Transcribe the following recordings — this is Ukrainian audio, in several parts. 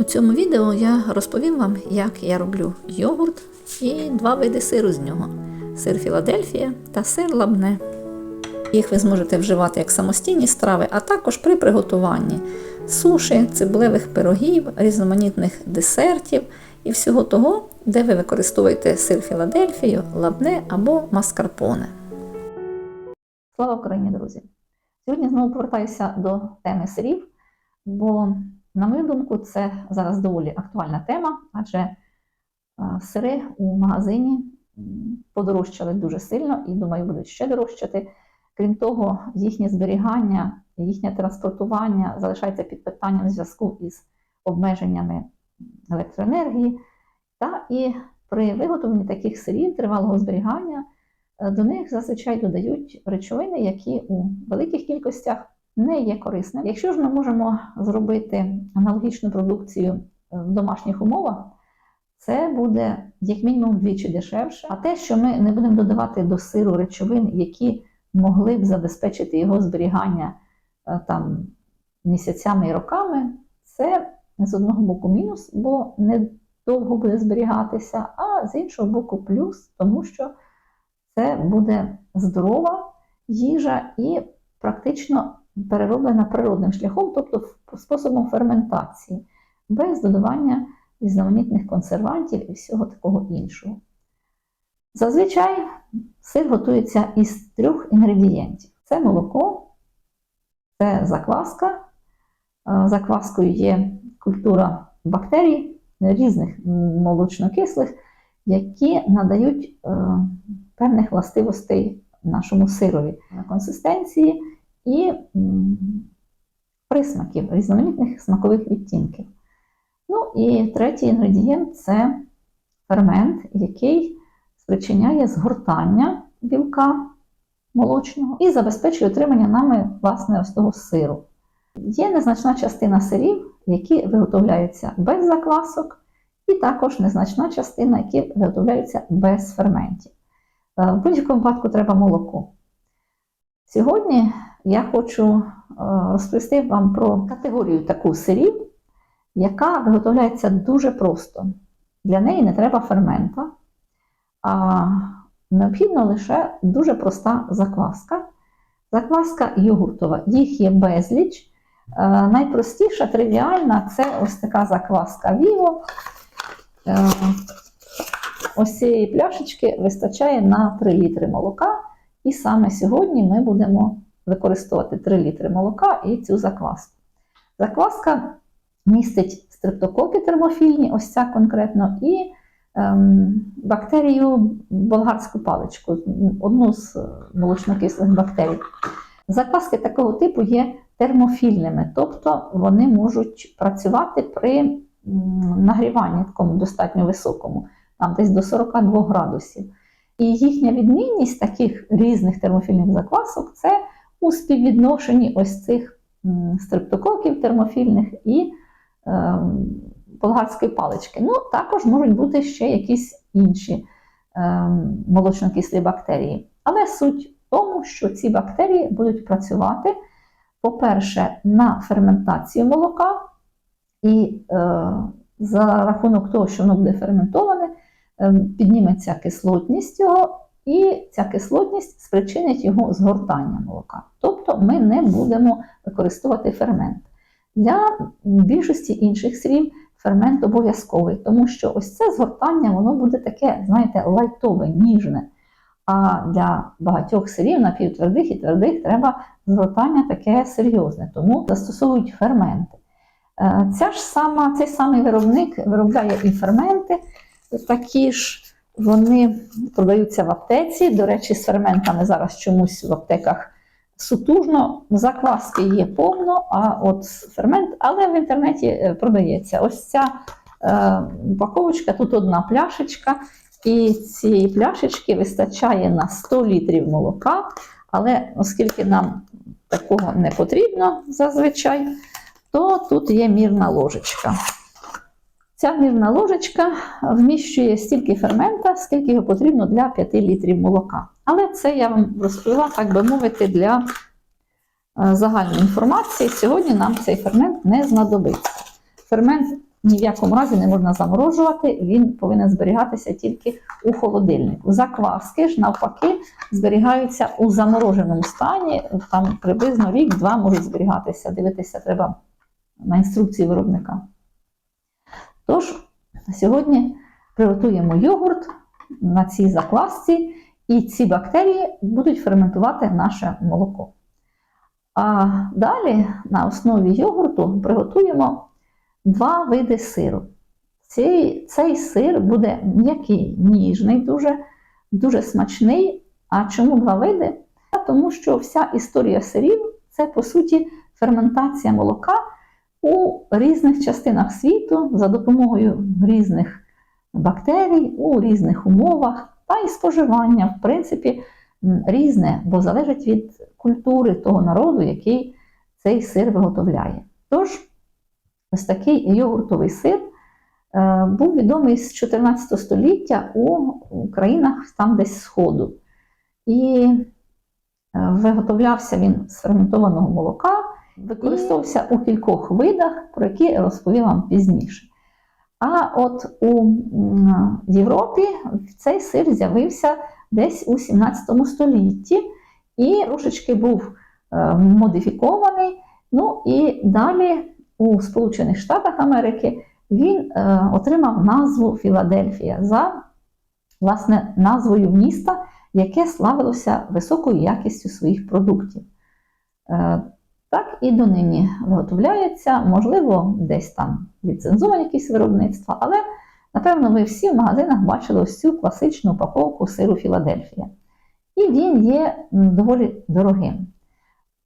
У цьому відео я розповім вам, як я роблю йогурт і два види сиру з нього: сир Філадельфія та сир лабне. Їх ви зможете вживати як самостійні страви, а також при приготуванні суші, цибулевих пирогів, різноманітних десертів і всього того, де ви використовуєте сир Філадельфію, лабне або маскарпоне. Слава Україні, друзі! Сьогодні знову повертаюся до теми сирів, бо, на мою думку, це зараз доволі актуальна тема, адже е, сири у магазині подорожчали дуже сильно і, думаю, будуть ще дорожчати. Крім того, їхнє зберігання, їхнє транспортування залишається під питанням в зв'язку із обмеженнями електроенергії. Та і при виготовленні таких сирів тривалого зберігання е, до них зазвичай додають речовини, які у великих кількостях не є корисними. Якщо ж ми можемо зробити аналогічну продукцію е, в домашніх умовах, це буде як мінімум вдвічі дешевше. А те, що ми не будемо додавати до сиру речовин, які могли б забезпечити його зберігання е, там місяцями і роками, це з одного боку мінус, бо не довго буде зберігатися, а з іншого боку, плюс, тому що це буде здорова їжа і практично перероблена природним шляхом, тобто способом ферментації, без додавання різноманітних консервантів і всього такого іншого. Зазвичай сир готується із трьох інгредієнтів: це молоко, це закваска. Закваскою є культура бактерій різних молочнокислих, які надають е, певних властивостей нашому сирові консистенції і присмаків, різноманітних смакових відтінків. Ну і третій інгредієнт це фермент, який спричиняє згортання білка молочного і забезпечує отримання нами власне ось того сиру. Є незначна частина сирів, які виготовляються без заквасок, і також незначна частина, які виготовляються без ферментів. Е, В будь-якому випадку треба молоко. Сьогодні я хочу е, розповісти вам про категорію таку сирів, яка виготовляється дуже просто. Для неї не треба фермента, а необхідна лише дуже проста закваска. Закваска йогуртова, їх є безліч. Е, Найпростіша, тривіальна це ось така закваска Vivo. Е, Ось цієї пляшечки вистачає на 3 літри молока. І саме сьогодні ми будемо використовувати 3 літри молока і цю закваску. Закваска містить стрептококи термофільні, ось ця конкретно, і ем, бактерію болгарську паличку, одну з молочнокислих бактерій. Закваски такого типу є термофільними, тобто вони можуть працювати при нагріванні такому достатньо високому, там десь до 42 градусів. І їхня відмінність таких різних термофільних заквасок це у співвідношенні ось цих стрептококів термофільних і е, болгарської палички. Ну, також можуть бути ще якісь інші е, молочнокислі бактерії. Але суть в тому, що ці бактерії будуть працювати, по-перше, на ферментацію молока, і е, за рахунок того, що воно буде ферментоване, е, підніметься кислотність його, і ця кислотність спричинить його згортання молока. Тобто ми не будемо використовувати фермент. Для більшості інших сирів фермент обов'язковий, тому що ось це згортання воно буде таке, знаєте, лайтове, ніжне. А для багатьох сирів напівтвердих і твердих треба згортання таке серйозне, тому застосовують ферменти. Е, Ця ж сама, цей самий виробник виробляє і ферменти, такі ж вони продаються в аптеці. До речі, з ферментами зараз чомусь в аптеках сутужно. Закваски є повно, а от фермент, але в інтернеті е, продається. Ось ця е, упаковочка, тут одна пляшечка. І цієї пляшечки вистачає на 100 літрів молока, але оскільки нам такого не потрібно зазвичай, то тут є мірна ложечка. Ця мірна ложечка вміщує стільки фермента, скільки його потрібно для 5 літрів молока. Але це я вам розповіла, так би мовити, для е, загальної інформації. Сьогодні нам цей фермент не знадобиться. Фермент ні в якому разі не можна заморожувати, він повинен зберігатися тільки у холодильнику. Закваски ж навпаки зберігаються у замороженому стані, там приблизно рік-два можуть зберігатися. Дивитися треба на інструкції виробника. Тож, сьогодні приготуємо йогурт на цій заквасці, і ці бактерії будуть ферментувати наше молоко. А далі на основі йогурту приготуємо два види сиру. Цей, цей сир буде м'який, ніжний, дуже, дуже смачний. А чому два види? Тому що вся історія сирів це, по суті, ферментація молока у різних частинах світу за допомогою різних бактерій, у різних умовах, та і споживання, в принципі, різне, бо залежить від культури того народу, який цей сир виготовляє. Тож, ось такий йогуртовий сир е, був відомий з 14 століття у країнах там десь Сходу. І е, виготовлявся він з ферментованого молока, використовувався у кількох видах, про які я розповім вам пізніше. А от у Європі цей сир з'явився десь у 17 столітті і трошечки був е, модифікований. Ну і далі у Сполучених Штатах Америки він е, отримав назву Філадельфія за власне назвою міста, яке славилося високою якістю своїх продуктів. Так і донині виготовляється, можливо, десь там ліцензовані якісь виробництва, але напевно ви всі в магазинах бачили ось цю класичну упаковку сиру Філадельфія. І він є доволі дорогим.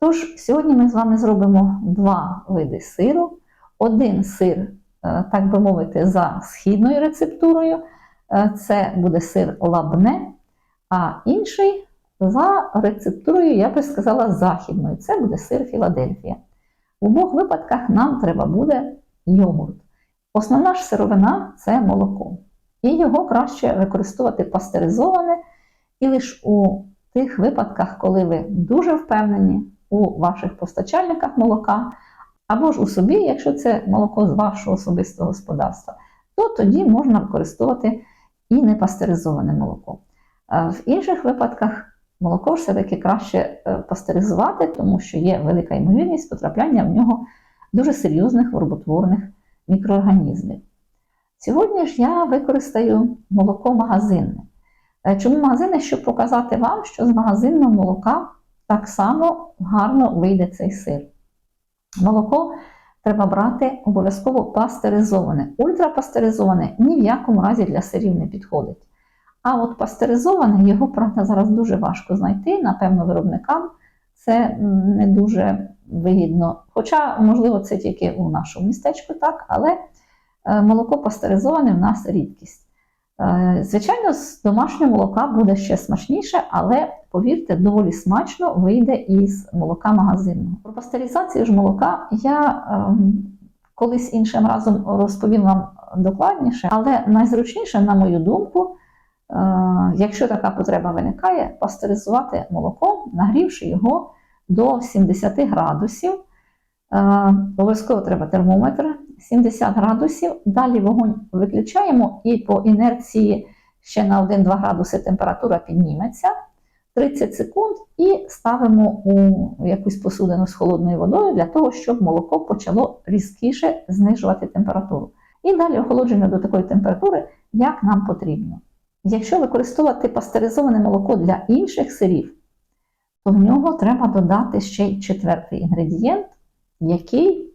Тож, сьогодні ми з вами зробимо два види сиру. Один сир, е, так би мовити, за східною рецептурою, е, це буде сир лабне, а інший за рецептурою, я би сказала, західною. Це буде сир Філадельфія. В обох випадках нам треба буде йогурт. Основна ж сировина це молоко. І його краще використовувати пастеризоване, і лише у тих випадках, коли ви дуже впевнені у ваших постачальниках молока, або ж у собі, якщо це молоко з вашого особистого господарства, то тоді можна використовувати і непастеризоване молоко. В інших випадках молоко все-таки краще е, пастеризувати, тому що є велика ймовірність потрапляння в нього дуже серйозних вороботворних мікроорганізмів. Сьогодні ж я використаю молоко магазинне. Е, Чому магазинне? Щоб показати вам, що з магазинного молока так само гарно вийде цей сир. Молоко треба брати обов'язково пастеризоване. Ультрапастеризоване ні в якому разі для сирів не підходить. А от пастеризоване, його, правда, зараз дуже важко знайти. Напевно, виробникам це не дуже вигідно. Хоча, можливо, це тільки у нашому містечку так, але е, молоко пастеризоване в нас рідкість. Е, Звичайно, з домашнього молока буде ще смачніше, але повірте, доволі смачно вийде із молока магазинного. Про пастеризацію ж молока я ем, колись іншим разом розповім вам докладніше, але найзручніше, на мою думку, якщо така потреба виникає, пастеризувати молоко, нагрівши його до 70 градусів. Е, Обов'язково треба термометр 70 градусів. Далі вогонь виключаємо і по інерції ще на 1-2 градуси температура підніметься. 30 секунд і ставимо у якусь посудину з холодною водою для того, щоб молоко почало різкіше знижувати температуру. І далі охолодження до такої температури, як нам потрібно. Якщо використовувати пастеризоване молоко для інших сирів, то в нього треба додати ще й четвертий інгредієнт, який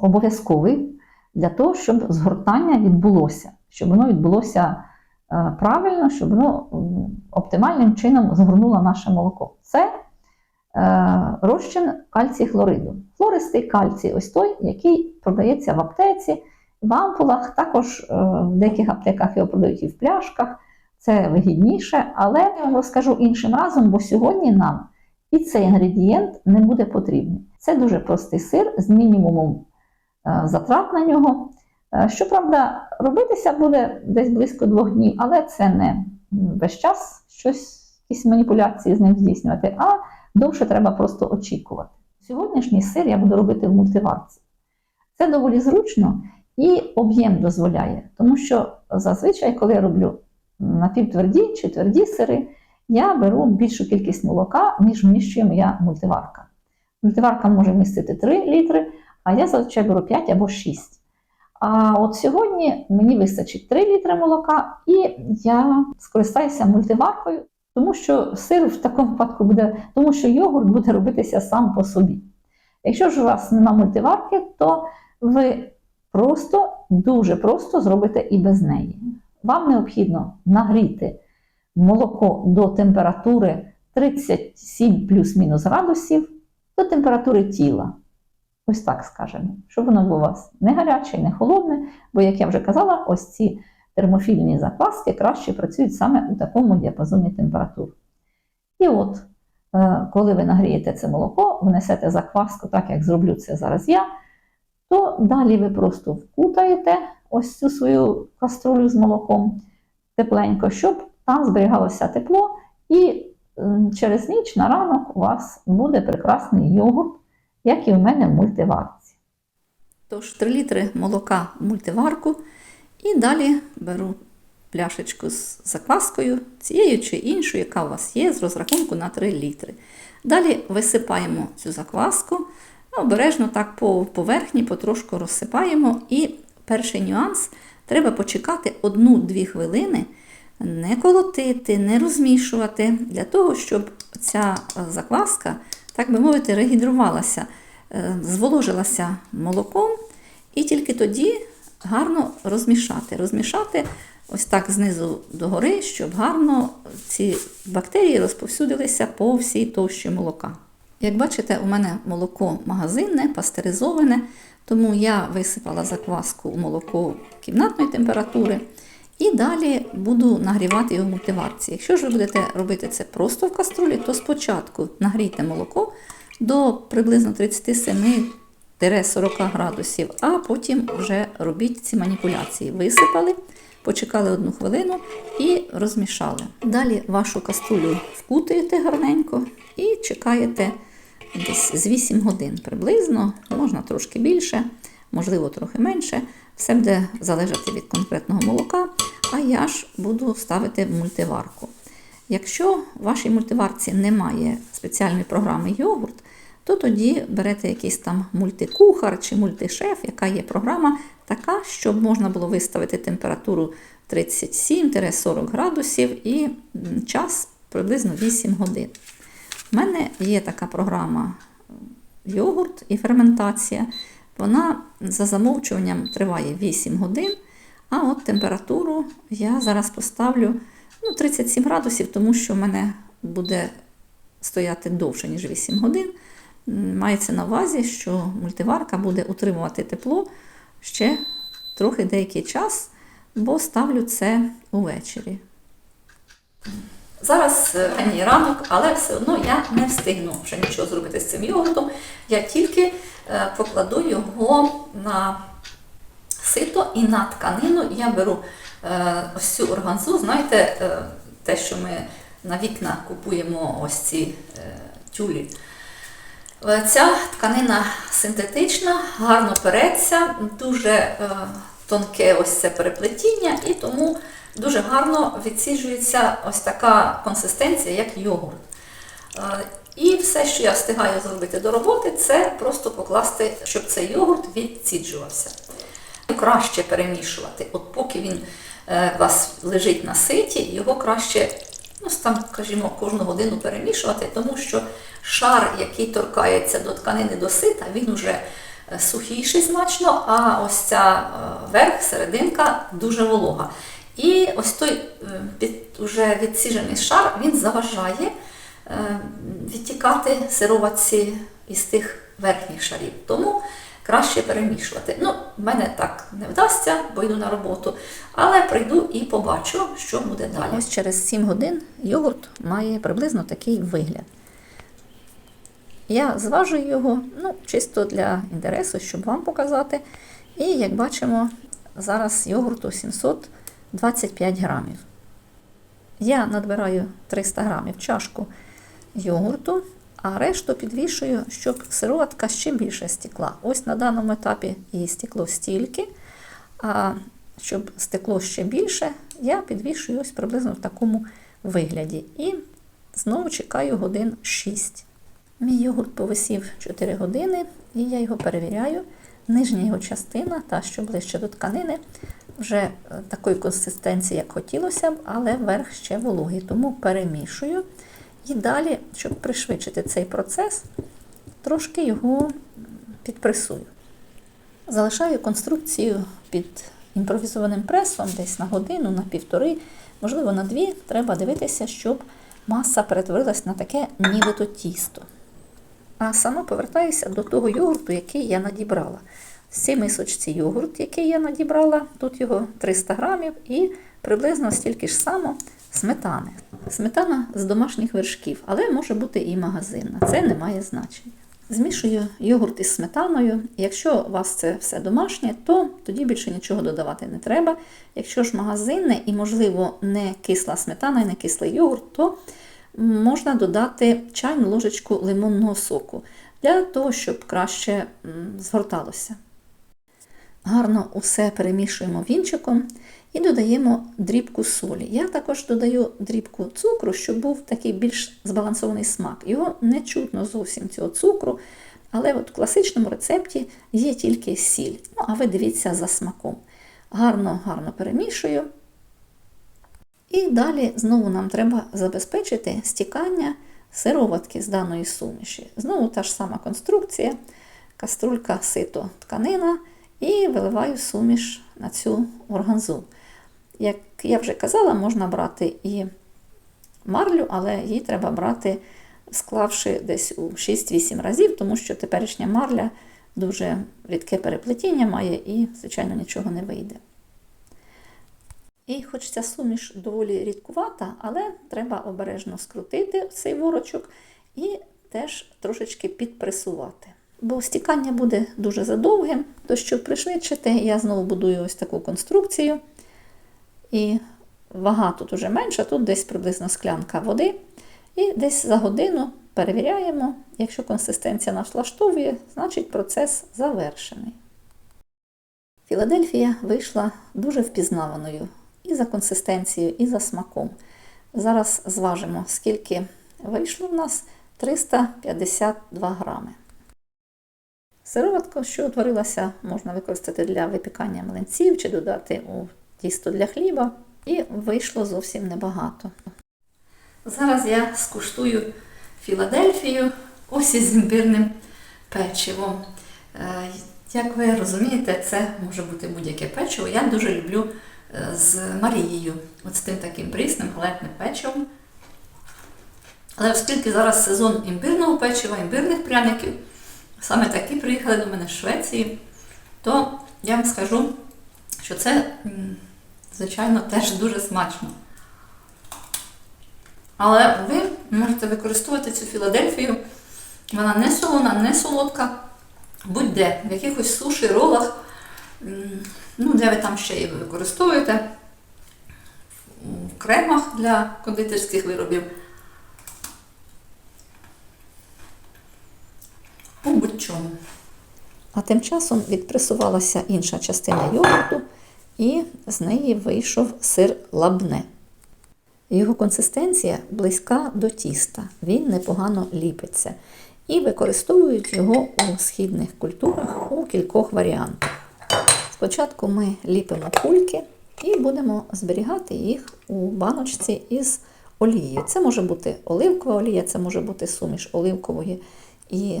обов'язковий для того, щоб згортання відбулося, щоб воно відбулося е, правильно, щоб воно оптимальним чином згорнуло наше молоко. Це е, розчин кальцій хлориду. Флористий кальцій, ось той, який продається в аптеці, в ампулах, також е, в деяких аптеках його продають і в пляшках. Це вигідніше, але я вам розкажу іншим разом, бо сьогодні нам і цей інгредієнт не буде потрібний. Це дуже простий сир з мінімумом е, затрат на нього. Е, Щоправда, робитися буде десь близько двох днів, але це не весь час щось, якісь маніпуляції з ним здійснювати, а довше треба просто очікувати. Сьогоднішній сир я буду робити в мультиварці. Це доволі зручно, і об'єм дозволяє. Тому що зазвичай, коли я роблю напівтверді чи тверді сири, я беру більшу кількість молока, ніж вміщує моя мультиварка. Мультиварка може вмістити 3 літри, а я зазвичай беру 5 або 6. А от сьогодні мені вистачить 3 літри молока, і я скористаюся мультиваркою, тому що сир в такому випадку буде, тому що йогурт буде робитися сам по собі. Якщо ж у вас нема мультиварки, то ви просто дуже просто зробите і без неї. Вам необхідно нагріти молоко до температури 37 плюс-мінус градусів до температури тіла. Ось так скажемо, щоб воно було у вас не гаряче, не холодне, бо, як я вже казала, ось ці термофільні закваски краще працюють саме у такому діапазоні температур. І от, е, коли ви нагрієте це молоко, внесете закваску, так як зроблю це зараз я, то далі ви просто вкутаєте ось цю свою каструлю з молоком тепленько, щоб там зберігалося тепло, і через ніч на ранок у вас буде прекрасний йогурт, як і в мене в мультиварці. Тож 3 літри молока в мультиварку, і далі беру пляшечку з закваскою, цією чи іншою, яка у вас є, з розрахунку на 3 літри. Далі висипаємо цю закваску, обережно так по поверхні потрошку розсипаємо. І перший нюанс треба почекати 1-2 хвилини, не колотити, не розмішувати, для того, щоб ця е, закваска, так би мовити, регідрувалася, е, зволожилася молоком, і тільки тоді гарно розмішати. Розмішати ось так знизу догори, щоб гарно ці бактерії розповсюдилися по всій товщі молока. Як бачите, у мене молоко магазинне, пастеризоване, тому я висипала закваску у молоко кімнатної температури. І далі буду нагрівати його в мультиварці. Якщо ж ви будете робити це просто в каструлі, то спочатку нагрійте молоко до приблизно 37-40 градусів, а потім вже робіть ці маніпуляції. Висипали, почекали одну хвилину і розмішали. Далі вашу каструлю вкутуєте гарненько і чекаєте десь з 8 годин приблизно, можна трошки більше, можливо, трохи менше. Все буде залежати від конкретного молока, а я ж буду ставити в мультиварку. Якщо в вашій мультиварці немає спеціальної програми йогурт, то тоді берете якийсь там мультикухар чи мультишеф, яка є програма така, щоб можна було виставити температуру 37-40 градусів і час приблизно 8 годин. У мене є така програма йогурт і ферментація. Вона за замовчуванням триває 8 годин, а от температуру я зараз поставлю ну, 37 градусів, тому що в мене буде стояти довше, ніж 8 годин. Мається на увазі, що мультиварка буде утримувати тепло ще трохи деякий час, бо ставлю це увечері. Зараз е, ранній ранок, але все одно я не встигну вже нічого зробити з цим йогуртом. Я тільки е, покладу його на сито і на тканину. Я беру е, ось цю органзу, знаєте, е, те, що ми на вікна купуємо ось ці е, тюлі. Е, Ця тканина синтетична, гарно переться, дуже е, тонке ось це переплетіння, і тому дуже гарно відсіджується ось така консистенція, як йогурт. Е, І все, що я встигаю зробити до роботи, це просто покласти, щоб цей йогурт відсіджувався. Краще перемішувати. От поки він е, у вас лежить на ситі, його краще, ну, там, скажімо, кожну годину перемішувати, тому що шар, який торкається до тканини до сита, він уже е, сухіший значно, а ось ця е, верх, серединка дуже волога. І ось той е, під, уже відсіжений шар він заважає е, відтікати сироватці із тих верхніх шарів. Тому краще перемішувати. Ну, мене так не вдасться, бо йду на роботу, але прийду і побачу, що буде далі. Ось через 7 годин йогурт має приблизно такий вигляд. Я зважую його ну, чисто для інтересу, щоб вам показати. І як бачимо, зараз йогурту 725 грамів. Я надбираю 300 грамів чашку йогурту, а решту підвішую, щоб сироватка ще більше стекла. Ось на даному етапі її стекло стільки. А щоб стекло ще більше, я підвішую ось приблизно в такому вигляді. І знову чекаю годин 6. Мій йогурт повисів 4 години, і я його перевіряю. Нижня його частина, та що ближче до тканини, вже е, такої консистенції, як хотілося б, але верх ще вологий. Тому перемішую. І далі, щоб пришвидшити цей процес, трошки його підпресую. Залишаю конструкцію під імпровізованим пресом десь на годину, на півтори, можливо, на дві. Треба дивитися, щоб маса перетворилась на таке нібито тісто. А сама повертаюся до того йогурту, який я надібрала. В цій мисочці йогурт, який я надібрала, тут його 300 грамів і приблизно стільки ж само сметани. Сметана з домашніх вершків, але може бути і магазинна. Це не має значення. Змішую йогурт із сметаною. Якщо у вас це все домашнє, то тоді більше нічого додавати не треба. Якщо ж магазинне і, можливо, не кисла сметана і не кислий йогурт, то можна додати чайну ложечку лимонного соку для того, щоб краще згорталося. Гарно усе перемішуємо вінчиком і додаємо дрібку солі. Я також додаю дрібку цукру, щоб був такий більш збалансований смак. Його не чутно зовсім цього цукру, але от в класичному рецепті є тільки сіль. Ну, а ви дивіться за смаком. Гарно, гарно перемішую. І далі знову нам треба забезпечити стікання сироватки з даної суміші. Знову та ж сама конструкція, каструлька сито тканина і виливаю суміш на цю органзу. Як я вже казала, можна брати і марлю, але її треба брати, склавши десь у 6-8 разів, тому що теперішня марля дуже рідке переплетіння має і, звичайно, нічого не вийде. І хоч ця суміш доволі рідкувата, але треба обережно скрутити цей ворочок і теж трошечки підпресувати. Бо стікання буде дуже задовгим, то щоб пришвидшити, я знову будую ось таку конструкцію. І вага тут уже менша, тут десь приблизно склянка води. І десь за годину перевіряємо. Якщо консистенція нас влаштовує, значить процес завершений. Філадельфія вийшла дуже впізнаваною і за консистенцією, і за смаком. Зараз зважимо, скільки вийшло в нас 352 грами. Сироватку, що утворилася, можна використати для випікання млинців чи додати у тісто для хліба, і вийшло зовсім небагато. Зараз я скуштую Філадельфію ось із імбирним печивом. Е, Як ви розумієте, це може бути будь-яке печиво. Я дуже люблю е, з Марією, от з тим таким прісним галетним печивом. Але оскільки зараз сезон імбирного печива, імбирних пряників, саме такі приїхали до мене з Швеції, то я вам скажу, що це, звичайно, теж дуже смачно. Але ви можете використовувати цю Філадельфію. Вона не солона, не солодка, будь-де, в якихось суші, ролах, ну, де ви там ще її використовуєте, в кремах для кондитерських виробів. У будь-чому. А тим часом відпресувалася інша частина йогурту, і з неї вийшов сир лабне. Його консистенція близька до тіста, він непогано ліпиться. І використовують його у східних культурах у кількох варіантах. Спочатку ми ліпимо кульки і будемо зберігати їх у баночці із олією. Це може бути оливкова олія, це може бути суміш оливкової і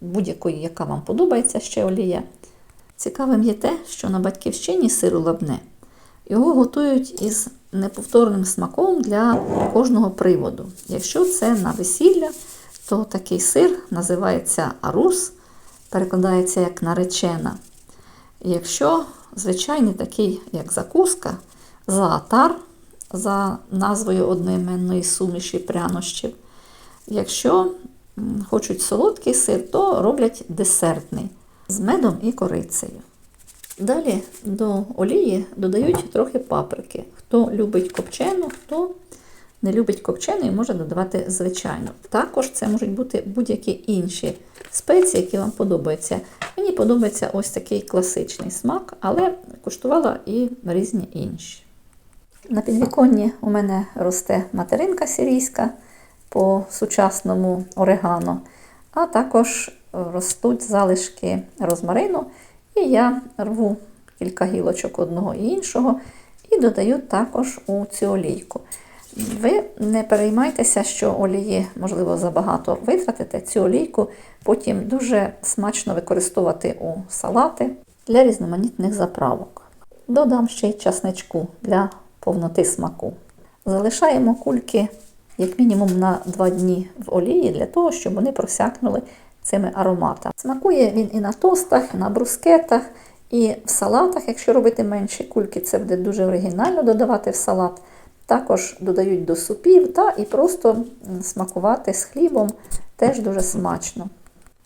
будь-якої, яка вам подобається ще олія. Цікавим є те, що на батьківщині сиру лабне його готують із неповторним смаком для кожного приводу. Якщо це на весілля, то такий сир називається арус, перекладається як наречена. Якщо звичайний такий, як закуска, заатар за назвою одноіменної суміші прянощів. Якщо хочуть солодкий сир, то роблять десертний з медом і корицею. Далі до олії додають трохи паприки. Хто любить копчену, хто не любить копченої, може додавати звичайно. Також це можуть бути будь-які інші спеції, які вам подобаються. Мені подобається ось такий класичний смак, але куштувала і різні інші. На підвіконні у мене росте материнка сирійська по сучасному орегано, а також ростуть залишки розмарину, і я рву кілька гілочок одного і іншого і додаю також у цю олійку. Ви не переймайтеся, що олії, можливо, забагато витратите. Цю олійку потім дуже смачно використовувати у салати для різноманітних заправок. Додам ще й часничку для повноти смаку. Залишаємо кульки як мінімум на 2 дні в олії для того, щоб вони просякнули цими ароматами. Смакує він і на тостах, і на брускетах, і в салатах, якщо робити менші кульки, це буде дуже оригінально додавати в салат. Також додають до супів та і просто смакувати з хлібом теж дуже смачно.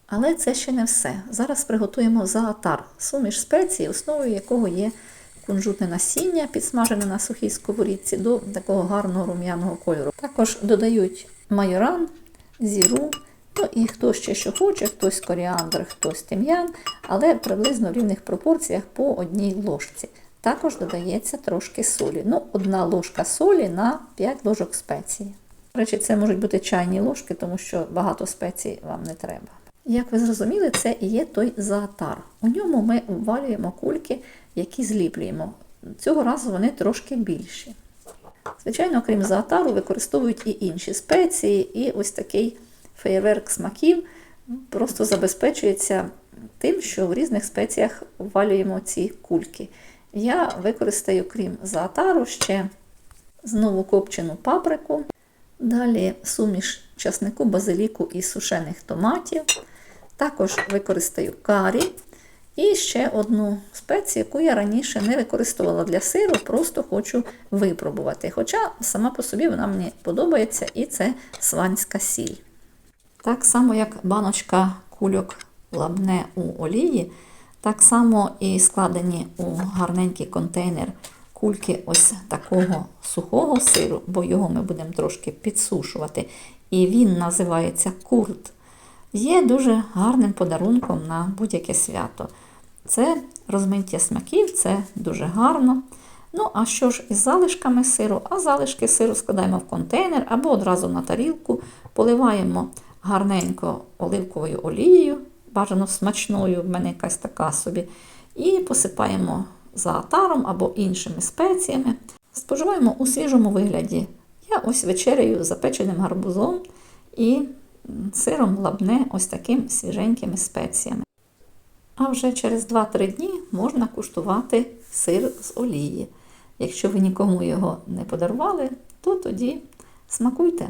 Але це ще не все. Зараз приготуємо заатар, суміш спецій, основою якого є кунжутне насіння, підсмажене на сухій сковорідці до такого гарного рум'яного кольору. Також додають майоран, зіру, ну і хто ще що хоче, хтось коріандр, хтось тим'ян, але приблизно в рівних пропорціях по одній ложці. Також додається трошки солі. Ну, одна ложка солі на 5 ложок спеції. До речі, це можуть бути чайні ложки, тому що багато спецій вам не треба. Як ви зрозуміли, це і є той заатар. У ньому ми обвалюємо кульки, які зліплюємо. Цього разу вони трошки більші. Звичайно, крім заатару, використовують і інші спеції, і ось такий феєрверк смаків просто забезпечується тим, що в різних спеціях обвалюємо ці кульки. Я використаю, крім заатару, ще знову копчену паприку, далі суміш часнику, базиліку і сушених томатів. Також використаю карі і ще одну спецію, яку я раніше не використовувала для сиру, просто хочу випробувати. Хоча сама по собі вона мені подобається, і це сванська сіль. Так само, як баночка кульок лабне у олії, так само і складені у гарненький контейнер кульки ось такого сухого сиру, бо його ми будемо трошки підсушувати. І він називається курт. Є дуже гарним подарунком на будь-яке свято. Це розмиття смаків, це дуже гарно. Ну, а що ж із залишками сиру? А залишки сиру складаємо в контейнер або одразу на тарілку, поливаємо гарненько оливковою олією, бажано смачною, в мене якась така собі, і посипаємо заатаром або іншими спеціями. Споживаємо у свіжому вигляді. Я ось вечерею запеченим гарбузом і сиром лабне ось таким свіженькими спеціями. А вже через 2-3 дні можна куштувати сир з олії. Якщо ви нікому його не подарували, то тоді смакуйте.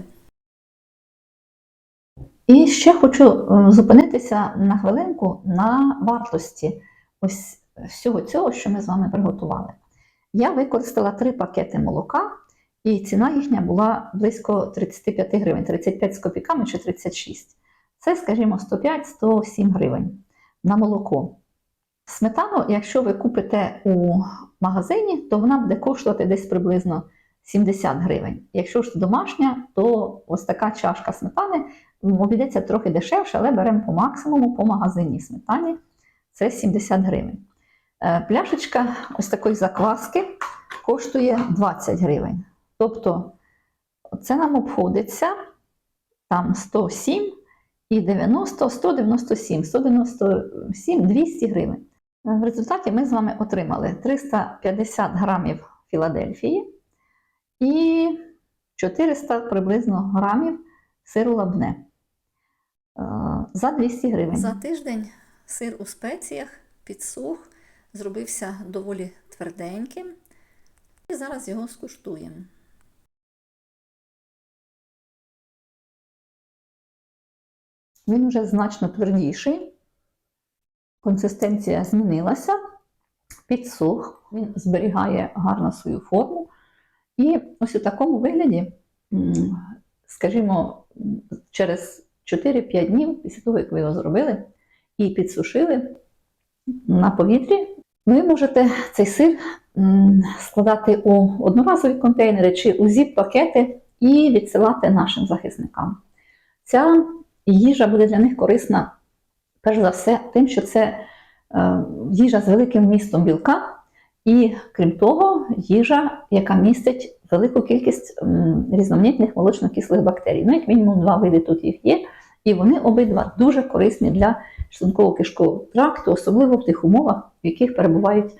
І ще хочу е, зупинитися на хвилинку на вартості ось всього цього, що ми з вами приготували. Я використала три пакети молока, і ціна їхня була близько 35 гривень, 35 з копійками чи 36. Це, скажімо, 105-107 гривень на молоко. Сметану, якщо ви купите у магазині, то вона буде коштувати десь приблизно 70 гривень. Якщо ж домашня, то ось така чашка сметани обійдеться трохи дешевше, але беремо по максимуму по магазині сметані це 70 гривень. Е, Пляшечка ось такої закваски коштує 20 гривень. Тобто це нам обходиться там 107 і 90, 197, 197, 200 гривень. В результаті ми з вами отримали 350 грамів Філадельфії і 400 приблизно грамів сиру лабне е, за 200 гривень. За тиждень сир у спеціях підсух, зробився доволі тверденьким. І зараз його скуштуємо. Він вже значно твердіший. Консистенція змінилася, підсух, він зберігає гарно свою форму. І ось у такому вигляді, скажімо, через 4-5 днів після того, як ви його зробили і підсушили на повітрі, ви можете цей сир складати у одноразові контейнери чи у зіп-пакети і відсилати нашим захисникам. Ця їжа буде для них корисна, перш за все, тим, що це е, їжа з великим вмістом білка, і крім того, їжа, яка містить велику кількість різноманітних молочно-кислих бактерій. Ну, як мінімум, два види тут їх є, і вони обидва дуже корисні для шлунково-кишкового тракту, особливо в тих умовах, в яких перебувають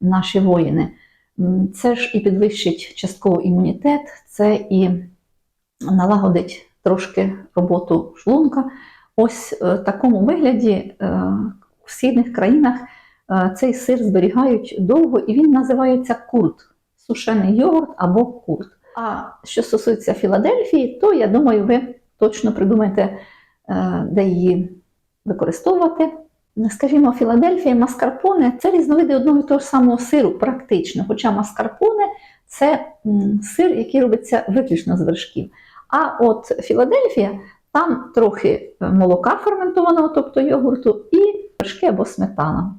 наші воїни. Це ж і підвищить частково імунітет, це і налагодить трошки роботу шлунка. Ось е, в такому вигляді е, в східних країнах е, цей сир зберігають довго, і він називається курт, сушений йогурт або курт. А що стосується Філадельфії, то я думаю, ви точно придумаєте, де її використовувати. Скажімо, Філадельфія, маскарпоне це різновиди одного і того ж самого сиру, практично. Хоча маскарпоне це сир, який робиться виключно з вершків. А от Філадельфія там трохи молока ферментованого, тобто йогурту, і вершки або сметана.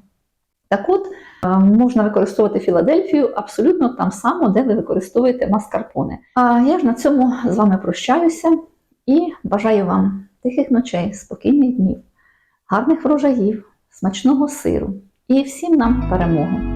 Так от, е, можна використовувати Філадельфію абсолютно там само, де ви використовуєте маскарпоне. А я ж на цьому з вами прощаюся і бажаю вам тихих ночей, спокійних днів, гарних врожаїв, смачного сиру і всім нам перемогу!